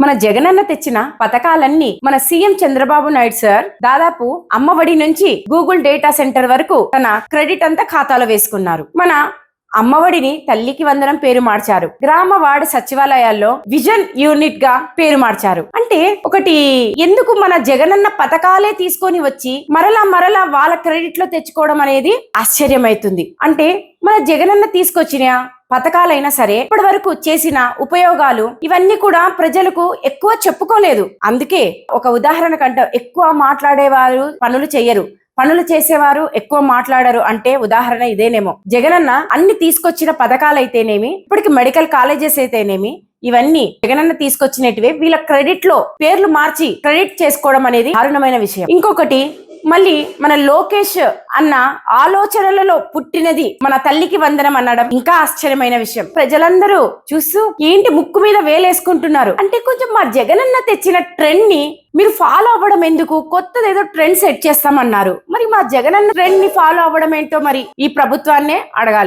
మన జగనన్న తెచ్చిన పథకాలన్నీ మన సీఎం చంద్రబాబు నాయుడు సార్ దాదాపు అమ్మఒడి నుంచి గూగుల్ డేటా సెంటర్ వరకు తన క్రెడిట్ అంతా ఖాతాలో వేసుకున్నారు. మన అమ్మఒడిని తల్లికి వందనం పేరు మార్చారు. గ్రామ వార్డు సచివాలయాల్లో విజన్ యూనిట్గా పేరు మార్చారు. అంటే ఒకటి ఎందుకు మన జగనన్న పథకాలే తీసుకొని వచ్చి మరలా మరలా వాళ్ళ క్రెడిట్లో తెచ్చుకోవడం అనేది ఆశ్చర్యమైతుంది. అంటే మన జగనన్న తీసుకొచ్చిన పథకాలైనా సరే ఇప్పటి వరకు చేసిన ఉపయోగాలు ఇవన్నీ కూడా ప్రజలకు ఎక్కువ చెప్పుకోలేదు. అందుకే ఒక ఉదాహరణ కంటే ఎక్కువ మాట్లాడేవారు పనులు చెయ్యరు. పనులు చేసేవారు ఎక్కువ మాట్లాడరు అంటే ఉదాహరణ ఇదేనేమో. జగనన్న అన్ని తీసుకొచ్చిన పథకాలైతేనేమి ఇప్పటికి మెడికల్ కాలేజెస్ అయితేనేమి ఇవన్నీ జగనన్న తీసుకొచ్చినటివే వీళ్ళ క్రెడిట్లో పేర్లు మార్చి క్రెడిట్ చేసుకోవడం అనేది దారుణమైన విషయం. ఇంకొకటి మళ్ళీ మన లోకేష్ అన్న ఆలోచనలలో పుట్టినది మన తల్లికి వందనం అనడం ఇంకా ఆశ్చర్యమైన విషయం. ప్రజలందరూ చూస్తూ ఏంటి ముక్కు మీద వేలేసుకుంటున్నారు? అంటే కొంచెం మా జగనన్న తెచ్చిన ట్రెండ్ని మీరు ఫాలో అవ్వడం ఎందుకు? కొత్తది ఏదో ట్రెండ్ సెట్ చేస్తామన్నారు. మరి మా జగనన్న ట్రెండ్ని ఫాలో అవ్వడం ఏంటో మరి ఈ ప్రభుత్వాన్నే అడగాలి.